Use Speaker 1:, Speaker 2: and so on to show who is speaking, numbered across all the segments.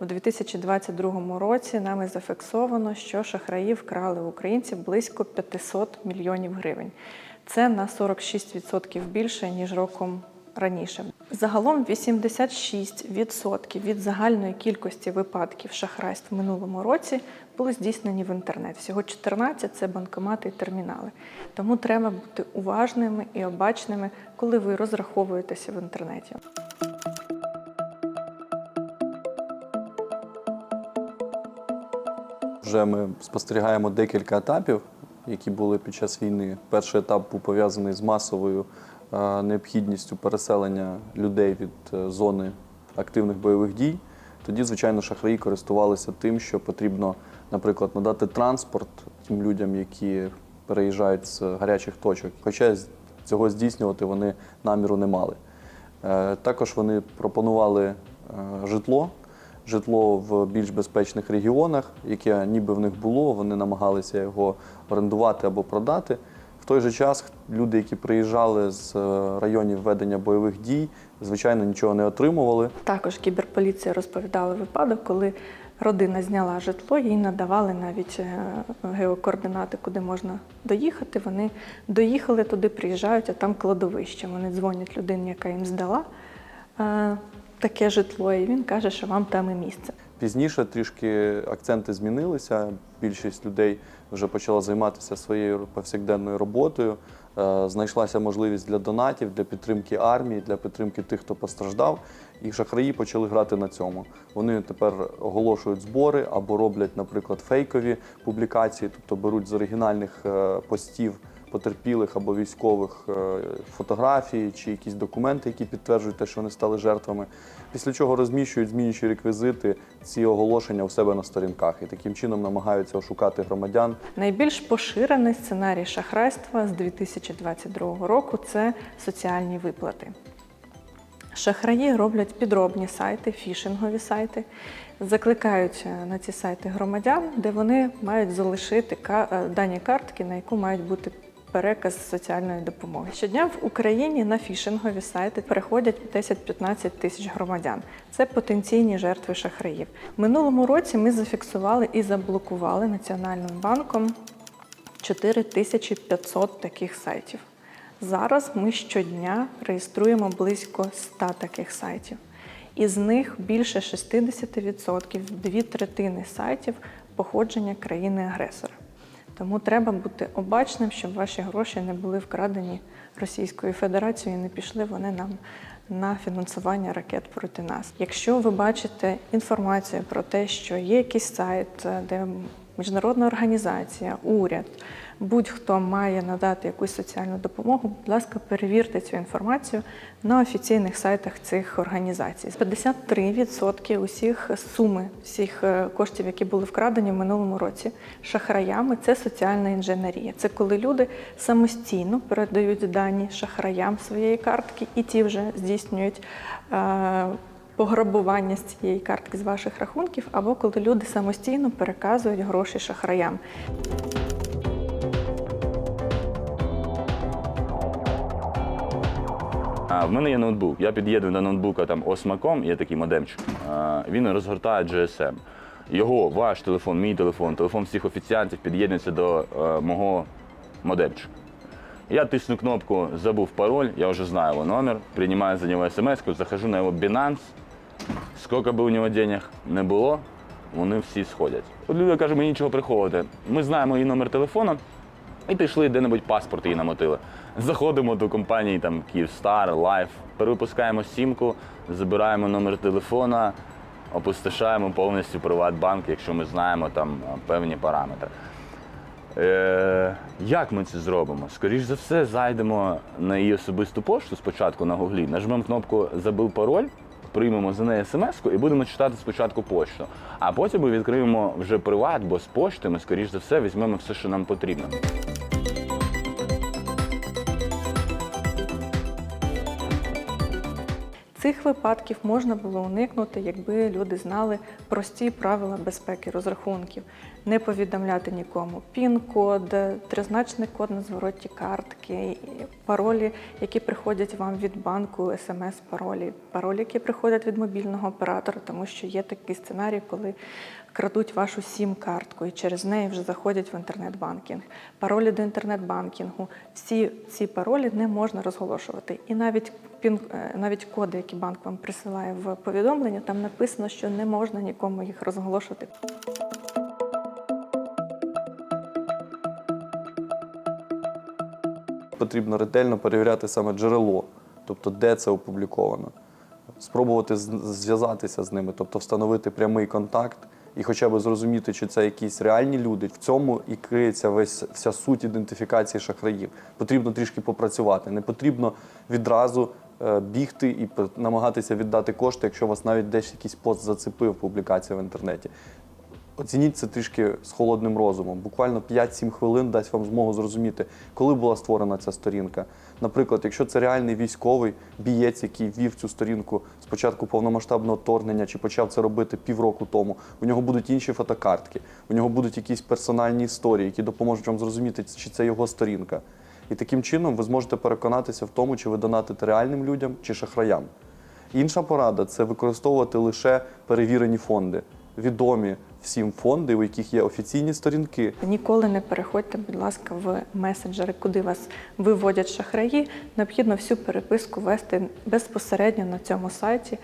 Speaker 1: У 2022 році нами зафіксовано, що шахраї вкрали у українців близько 500 мільйонів гривень. Це на 46% більше ніж роком раніше. Загалом 86% від загальної кількості випадків шахрайств в минулому році були здійснені в інтернет. Всього 14 – це банкомати і термінали. Тому треба бути уважними і обачними, коли ви розраховуєтеся в інтернеті.
Speaker 2: Вже ми спостерігаємо декілька етапів, які були під час війни. Перший етап був пов'язаний з масовою е, необхідністю переселення людей від е, зони активних бойових дій. Тоді, звичайно, шахраї користувалися тим, що потрібно, наприклад, надати транспорт тим людям, які переїжджають з гарячих точок. Хоча цього здійснювати вони наміру не мали. Е, Також вони пропонували житло, житло в більш безпечних регіонах, яке ніби в них було, вони намагалися його орендувати або продати. В той же час люди, які приїжджали з е, районів ведення бойових дій, звичайно, нічого не отримували.
Speaker 1: Також кіберполіція розповідала випадок, коли родина зняла житло, їй надавали навіть е, геокоординати, куди можна доїхати. Вони доїхали туди, приїжджають, а там кладовище. Вони дзвонять людині, яка їм здала е, таке житло, і він каже, що вам там і місце.
Speaker 2: Пізніше трішки акценти змінилися. Більшість людей вже почала займатися своєю повсякденною роботою. Е, Знайшлася можливість для донатів, для підтримки армії, для підтримки тих, хто постраждав. І шахраї почали грати на цьому. Вони тепер оголошують збори або роблять, наприклад, фейкові публікації, тобто беруть з оригінальних е, постів потерпілих або військових е, фотографії чи якісь документи, які підтверджують те, що вони стали жертвами. Після чого розміщують, змінюючи реквізити, ці оголошення у себе на сторінках і таким чином намагаються ошукати громадян.
Speaker 1: Найбільш поширений сценарій шахрайства з 2022 року це соціальні виплати. Шахраї роблять підробні сайти, фішингові сайти, закликають е, на ці сайти громадян, де вони мають залишити е, дані картки, на яку мають бути переказ соціальної допомоги. Щодня в Україні на фішингові сайти переходять 10-15 тисяч громадян. Це потенційні жертви шахраїв. Минулому році ми зафіксували і заблокували Національним банком 4500 таких сайтів. Зараз ми щодня реєструємо близько 100 таких сайтів. Із них більше 60%, дві третини сайтів походження країни-агресора. Тому треба бути обачним, щоб ваші гроші не були вкрадені Російською Федерацією і не пішли вони нам на фінансування ракет проти нас. Якщо ви бачите інформацію про те, що є якийсь сайт, де міжнародна організація, уряд, будь-хто має надати якусь соціальну допомогу, будь ласка, перевірте цю інформацію на офіційних сайтах цих організацій. 53% усіх суми всіх е, коштів, які були вкрадені в минулому році шахраями, це соціальна інженерія. Це коли люди самостійно передають дані шахраям своєї картки, і ті вже здійснюють. е, Пограбування з цієї картки з ваших рахунків, або коли люди самостійно переказують гроші шахраям.
Speaker 3: А, в мене є ноутбук. Я під'єдную до ноутбука там осмаком, є такий модемчик. А, він розгортає GSM. Його, ваш телефон, мій телефон, телефон всіх офіціантів під'єднується до е, мого модемчика. Я тисну кнопку Забув пароль, я вже знаю його номер, приймаю за нього смс, захожу на його Binance. Скільки би у нього денег не було, вони всі сходять. От люди кажуть, мені нічого приховувати. Ми знаємо її номер телефону, і пішли де-небудь паспорт її намотили. Заходимо до компанії там Київстар, Лайф, перевипускаємо сімку, забираємо номер телефона, опустошаємо повністю Приватбанк, якщо ми знаємо там певні параметри. Е, як ми це зробимо? Скоріше за все, зайдемо на її особисту пошту спочатку на гуглі, нажмемо кнопку Забив пароль, приймемо за неї смс і будемо читати спочатку пошту. А потім ми відкриємо вже приват, бо з пошти ми, скоріш за все, візьмемо все, що нам потрібно.
Speaker 1: Цих випадків можна було уникнути, якби люди знали прості правила безпеки розрахунків. Не повідомляти нікому пін-код, тризначний код на звороті картки, паролі, які приходять вам від банку, смс-паролі, паролі, які приходять від мобільного оператора, тому що є такий сценарій, коли крадуть вашу сім-картку і через неї вже заходять в інтернет-банкінг. Паролі до інтернет-банкінгу. Всі ці паролі не можна розголошувати. І навіть пін, е, навіть коди, які банк вам присилає в повідомлення, там написано, що не можна нікому їх розголошувати.
Speaker 2: Потрібно ретельно перевіряти саме джерело, тобто де це опубліковано. Спробувати зв'язатися з ними, тобто встановити прямий контакт і хоча б зрозуміти, чи це якісь реальні люди. В цьому і криється весь вся суть ідентифікації шахраїв. Потрібно трішки попрацювати. Не потрібно відразу е, бігти і намагатися віддати кошти, якщо вас навіть десь якийсь пост зацепив публікація в інтернеті. Оцініть це трішки з холодним розумом. Буквально 5-7 хвилин дасть вам змогу зрозуміти, коли була створена ця сторінка. Наприклад, якщо це реальний військовий бієць, який вів цю сторінку з початку повномасштабного вторгнення чи почав це робити півроку тому, у нього будуть інші фотокартки, у нього будуть якісь персональні історії, які допоможуть вам зрозуміти, чи це його сторінка. І таким чином ви зможете переконатися в тому, чи ви донатите реальним людям чи шахраям. Інша порада це використовувати лише перевірені фонди, відомі всім фонди, у яких є офіційні сторінки.
Speaker 1: Ніколи не переходьте, будь ласка, в месенджери, куди вас виводять шахраї. Необхідно всю переписку вести безпосередньо на цьому сайті,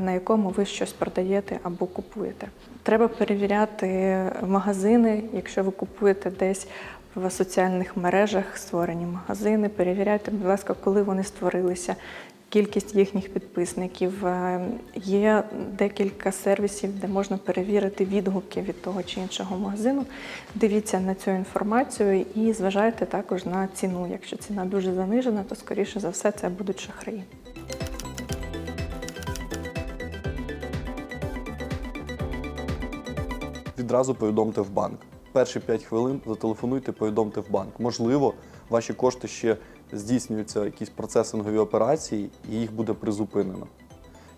Speaker 1: на якому ви щось продаєте або купуєте. Треба перевіряти магазини, якщо ви купуєте десь в соціальних мережах створені магазини. Перевіряйте, будь ласка, коли вони створилися. Кількість їхніх підписників Е, є декілька сервісів, де можна перевірити відгуки від того чи іншого магазину. Дивіться на цю інформацію і зважайте також на ціну. Якщо ціна дуже занижена, то скоріше за все це будуть шахраї.
Speaker 2: Відразу повідомте в банк. Перші 5 хвилин зателефонуйте, повідомте в банк. Можливо, ваші кошти ще здійснюються якісь процесингові операції, і їх буде призупинено.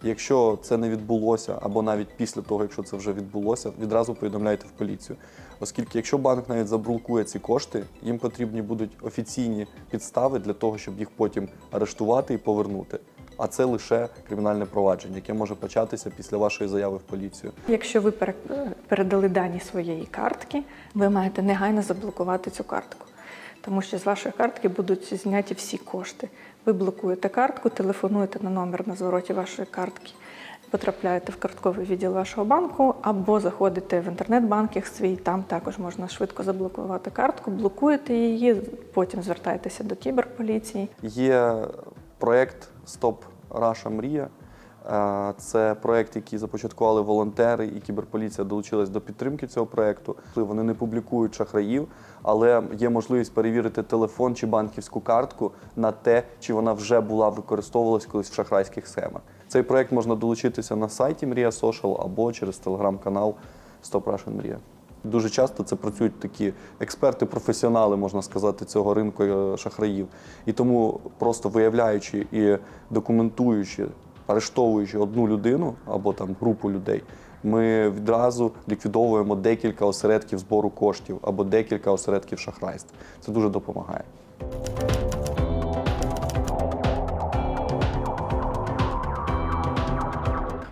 Speaker 2: Якщо це не відбулося, або навіть після того, якщо це вже відбулося, відразу повідомляйте в поліцію. Оскільки, якщо банк навіть заблокує ці кошти, їм потрібні будуть офіційні підстави для того, щоб їх потім арештувати і повернути. А це лише кримінальне провадження, яке може початися після вашої заяви в поліцію.
Speaker 1: Якщо ви передали дані своєї картки, ви маєте негайно заблокувати цю картку, тому що з вашої картки будуть зняті всі кошти. Ви блокуєте картку, телефонуєте на номер на звороті вашої картки, потрапляєте в картковий відділ вашого банку або заходите в інтернет-банкінг свій, там також можна швидко заблокувати картку, блокуєте її, потім звертаєтеся до кіберполіції.
Speaker 2: Є проєкт Стоп Раша Мрія. Це проєкт, який започаткували волонтери, і кіберполіція долучилась до підтримки цього проєкту. Вони не публікують шахраїв, але є можливість перевірити телефон чи банківську картку на те, чи вона вже була використовувалась колись в шахрайських схемах. Цей проєкт можна долучитися на сайті Мрія Social або через телеграм-канал Стоп Russian Мрія. Дуже часто це працюють такі експерти-професіонали, можна сказати, цього ринку е, шахраїв. І тому просто виявляючи і документуючи, арештовуючи одну людину або там групу людей, ми відразу ліквідовуємо декілька осередків збору коштів або декілька осередків шахрайств. Це дуже допомагає.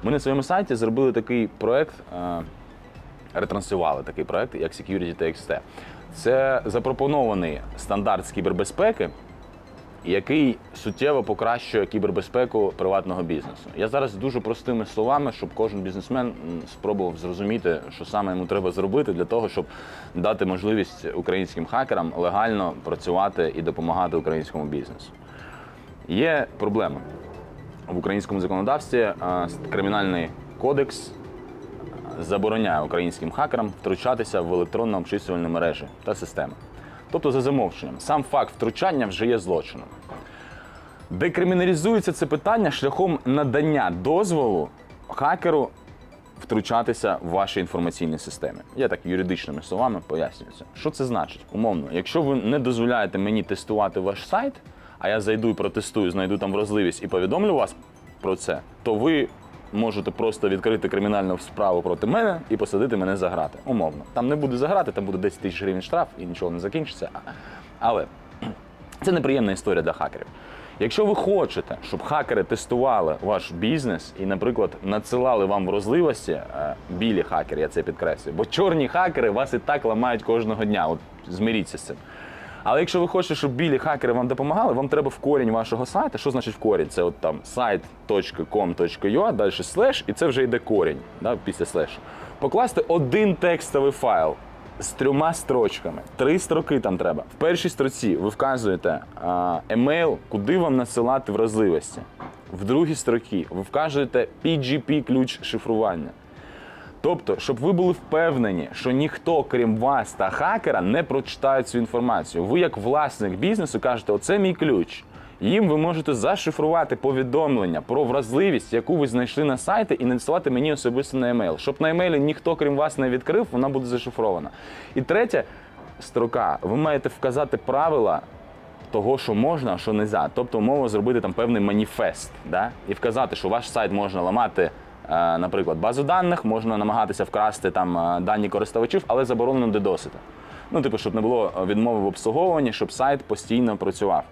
Speaker 3: Ми на своєму сайті зробили такий проект, е, ретранслювали такий проект, як Security TXT. Це запропонований стандарт з кібербезпеки, який суттєво покращує кібербезпеку приватного бізнесу. Я зараз дуже простими словами, щоб кожен бізнесмен спробував зрозуміти, що саме йому треба зробити для того, щоб дати можливість українським хакерам легально працювати і допомагати українському бізнесу. Є проблема в українському законодавстві. е, Кримінальний кодекс забороняє українським хакерам втручатися в електронно обчислювальні мережі та системи. Тобто, за замовченням, сам факт втручання вже є злочином. Декриміналізується це питання шляхом надання дозволу хакеру втручатися в ваші інформаційні системи. Я так юридичними словами пояснюю. Що це значить? Умовно, якщо ви не дозволяєте мені тестувати ваш сайт, а я зайду і протестую, знайду там вразливість і повідомлю вас про це, то ви можете просто відкрити кримінальну справу проти мене і посадити мене за грати. Умовно. Там не буде за грати, там буде 10 тисяч гривень штраф і нічого не закінчиться. Але це неприємна історія для хакерів. Якщо ви хочете, щоб хакери тестували ваш бізнес і, наприклад, надсилали вам вразливості, е, білі хакери, я це підкреслюю, бо чорні хакери вас і так ламають кожного дня. От змиріться з цим. Але якщо ви хочете, щоб білі хакери вам допомагали, вам треба в корінь вашого сайту. Що значить в корінь? Це от там сайт.com.ua, далі слеш, і це вже йде корінь да, після слешу. Покласти один текстовий файл з трьома строчками. Три строки там треба. В першій строці ви вказуєте емейл, куди вам надсилати вразливості. В другій строці ви вказуєте PGP-ключ шифрування. Тобто, щоб ви були впевнені, що ніхто, крім вас та хакера, не прочитає цю інформацію. Ви, як власник бізнесу, кажете, оце мій ключ. Їм ви можете зашифрувати повідомлення про вразливість, яку ви знайшли на сайті, і надсилати мені особисто на емейл. Щоб на емейлі ніхто, крім вас, не відкрив, вона буде зашифрована. І третя строка, ви маєте вказати правила того, що можна, а що не можна. Тобто, умово зробити там певний маніфест, да? і вказати, що ваш сайт можна ламати, наприклад, базу даних, можна намагатися вкрасти там е, дані користувачів, але заборонено дедосити. Ну, типу, щоб не було відмови в обслуговуванні, щоб сайт постійно працював.